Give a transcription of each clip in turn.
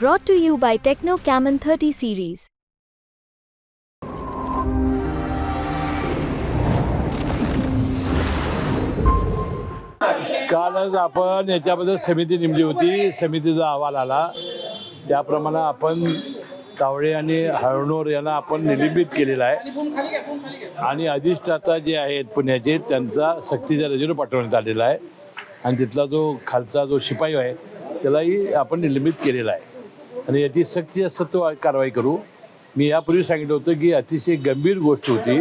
Brought to you by Techno Camon 30 series. कालच आपण याच्याबद्दल समिती नेमली होती. समितीचा अहवाल आला. त्याप्रमाणे आपण कावळे आणि हळणोर यांना आपण निलंबित केलेला आहे. आणि अधिष्ठाता जे आहेत पुण्याचे त्यांचा सक्तीचा रजेवर पाठवण्यात आलेला आहे. आणि तिथला जो खालचा जो शिपाई आहे त्यालाही आपण निलंबित केलेला आहे. आणि याची सक्ती सत्व कारवाई करू. मी यापूर्वी सांगितलं होतं की अतिशय गंभीर गोष्ट होती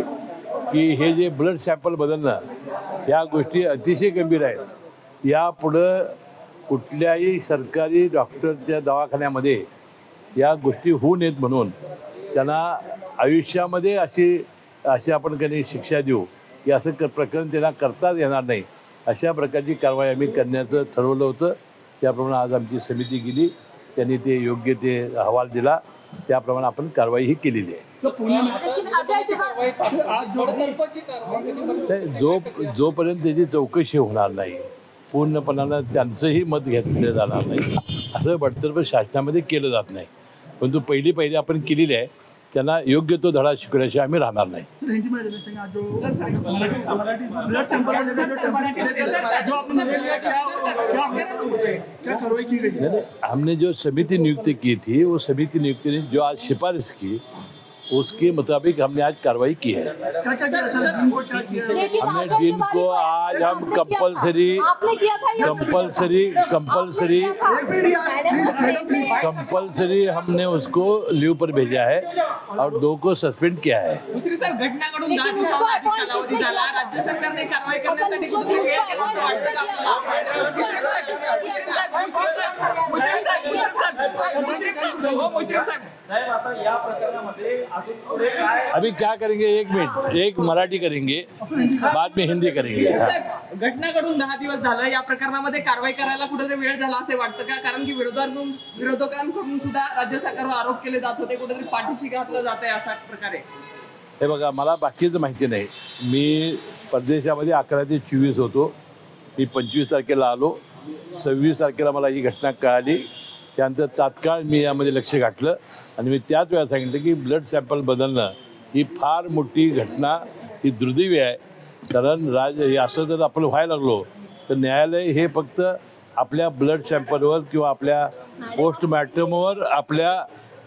की हे जे ब्लड सॅम्पल बदलणं या गोष्टी अतिशय गंभीर आहेत. यापुढं कुठल्याही सरकारी डॉक्टरच्या दवाखान्यामध्ये या गोष्टी होऊ नयेत म्हणून त्यांना आयुष्यामध्ये अशी अशी आपण कधी शिक्षा देऊ की असं क प्रकरण त्यांना करताच येणार नाही. अशा प्रकारची कारवाई आम्ही करण्याचं ठरवलं होतं. त्याप्रमाणे आज आमची समिती गेली. त्यांनी ते योग्य ते अहवाल दिला त्याप्रमाणे आपण कारवाई ही केलेली आहे जो जोपर्यंत त्याची चौकशी होणार नाही पूर्णपणानं त्यांचंही मत घेतलं जाणार नाही. असं बडतर्फ शासनामध्ये केलं जात नाही. परंतु पहिली पहिली आपण केलेली आहे योग्य तो धडा शिकवल्याशी आम्ही राहणार हमने जो समिति नियुक्ति की थी, वो समिति नियुक्ति ने जो आज सिफारिश की उसके मुताबिक हमने आज कार्रवाई की है। क्या क्या किया सर दिन को क्या किया? लेकिन हमने आजाद दिन के बारे को में आज हम आपने किया था। कंपलसरी आपने किया था ये कंपलसरी कंपलसरी कंपलसरी हमने उसको लीव पर भेजा है और दो को सस्पेंड किया है। दुसरी सर घटनाकडून दहा लेकिन दिवसाहून उसको अधिक appoint कालावधी किसने झाला किया था? राज्य सरकारने कारवाई आपण करण्यासाठी दुसरं कुठेतरी वेळ दुसरं केला असं वाटतं का आपल्याला? मुश्रीफ साहेब, मुश्रीफ साहेब, मुश्रीफ साहेब, मुश्रीफ साहेब, हो, मुश्रीफ साहेब. साहेब आता या प्रकरणामध्ये अजून पुढे काय अभी क्या? करेंगे? एक मिनट एक मराठी करेंगे बाद में हिंदी करेंगे। हाँ। साहेब, घटनाकडून दहा दिवस झालं या प्रकरणामध्ये कारवाई करायला कुठेतरी वेळ झाला असे वाटतं का? कारण की विरोधाकडून विरोधकांकडून सुद्धा राज्य सरकारवर आरोप केले जात होते कुठेतरी पाठीशी घातलं जात आहे अशा प्रकारे. हे बघा मला बाकीचं माहिती नाही. मी परदेशामध्ये अकरा ते चोवीस होतो. मी पंचवीस तारखेला आलो. सव्वीस तारखेला मला ही घटना कळाली. त्यानंतर तात्काळ मी यामध्ये लक्ष घातलं. आणि मी त्याच वेळा सांगितलं की ब्लड सॅम्पल बदलणं ही फार मोठी घटना ही दुर्दैवी आहे. कारण राज असं जर आपण व्हायला लागलो तर न्यायालय हे फक्त आपल्या ब्लड सॅम्पलवर किंवा आपल्या पोस्टमॉर्टमवर आपल्या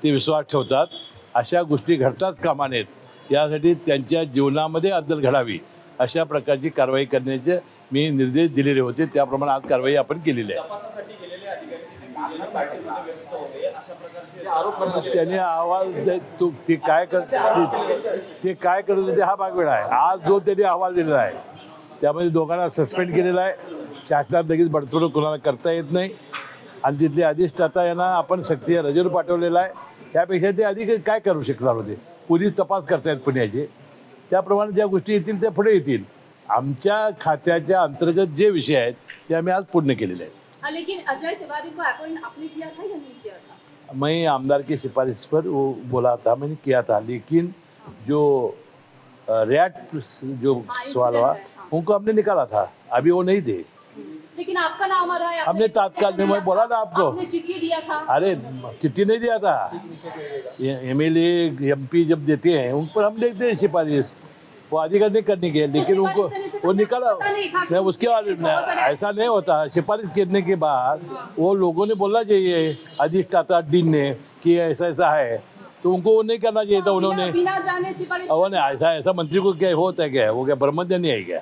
ते विश्वास ठेवतात. अशा गोष्टी घडताच कामा नयेत. यासाठी त्यांच्या जीवनामध्ये अद्दल घडावी. अशा प्रकारची कारवाई करण्याचे मी निर्देश दिलेले होते. त्याप्रमाणे आज कारवाई आपण केलेली आहे. त्याने अहवाल ते- तू ते काय कर ते- काय करत होते हा भाग वेळा आहे. आज जो त्यांनी अहवाल दिलेला आहे त्यामध्ये दोघांना सस्पेंड केलेला आहे. शासनात लगेच बडतोड कोणाला करता येत नाही. आणि तिथले अधिष्ठाता यांना आपण सक्ती रजेवर पाठवलेला आहे. त्यापेक्षा ते अधिक काय करू शकणार होते? पोलीस तपास करतायत पुण्याचे. त्याप्रमाणे ज्या गोष्टी येतील त्या पुढे येतील. आमच्या खात्याच्या अंतर्गत जे विषय आहेत ते आम्ही आज पूर्ण केलेले आहेत. हाँ, लेकिन अजय तिवारी को अपॉइंट आपने किया था या नहीं किया था? मैं आमदार की सिफारिश पर वो बोला था मैंने किया था लेकिन जो अ, रैट जो हाँ, सवाल हुआ है, हाँ। उनको हमने निकाला था अभी वो नहीं थे। लेकिन आपका नाम आ रहा है हमने तात्काल में मैं बोला था? आपको। आपने चिट्ठी दिया था? अरे चिट्ठी नहीं दिया था। एम एल एम पी जब देते हैं उन पर हम देखते हैं सिफारिश। वो अधिकार नहीं करने के लेकिन उनको वो निकल। नहीं नहीं उसके बाद ऐसा नहीं होता। सिफारिश करने के बाद वो लोगों ने बोलना चाहिए अधिष्ठाता दिन ने कि ऐसा ऐसा है। तो उनको वो नहीं करना चाहिए था उन्होंने वो नहीं ऐसा ऐसा मंत्री को क्या होता है क्या? वो क्या ब्रह्मज्ञानी है क्या?